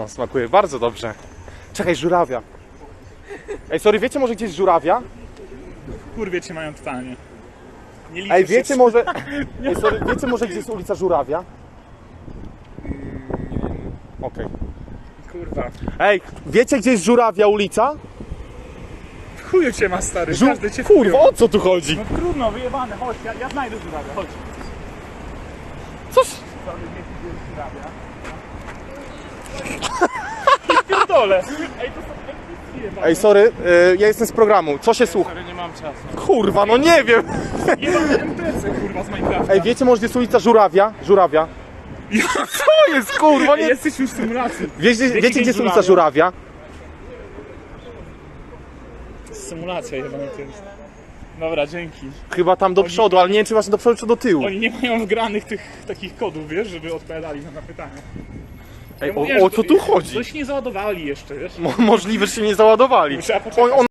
No, smakuje bardzo dobrze. Czekaj, żurawia. Ej, sorry, wiecie może gdzieś żurawia? Kurwie cię mają totalnie. Nie liczy Ej, się wiecie z- może... Ej, sorry, wiecie może gdzie jest ulica Żurawia? Okej. Kurwa. Ej, wiecie gdzie jest Żurawia ulica? W chuju cię ma stary, Żu... każdy cię Kurwa, wkurwią. o co tu chodzi? No trudno, wyjebane, chodź, ja, ja znajdę żurawia, chodź. Coś... Sorry, nie widzę żurawia. Pierdolę. Ej, to są. Ej, sorry, y, ja jestem z programu. Co się słucha? Nie mam czasu. Kurwa, no nie wiem. Jebane NPC, kurwa, z Minecrafta. Ej, wiecie może gdzie jest ulica Żurawia? Żurawia. Co jest, kurwa, nie... jesteś już w symulacji. Wiecie, Wiecie, wiecie gdzie jest ulica Żurawia? Symulacja jebana to jest. Dobra, dzięki. Chyba tam do przodu, ale nie wiem czy właśnie do przodu czy do tyłu. Oni nie mają wgranych tych takich kodów, wiesz, żeby odpowiadali na, na pytania. Ej, Ja o, o co tu chodzi? Coś nie załadowali jeszcze, wiesz? Mo- Możliwe, że się nie załadowali. Trzeba poczekać. On, on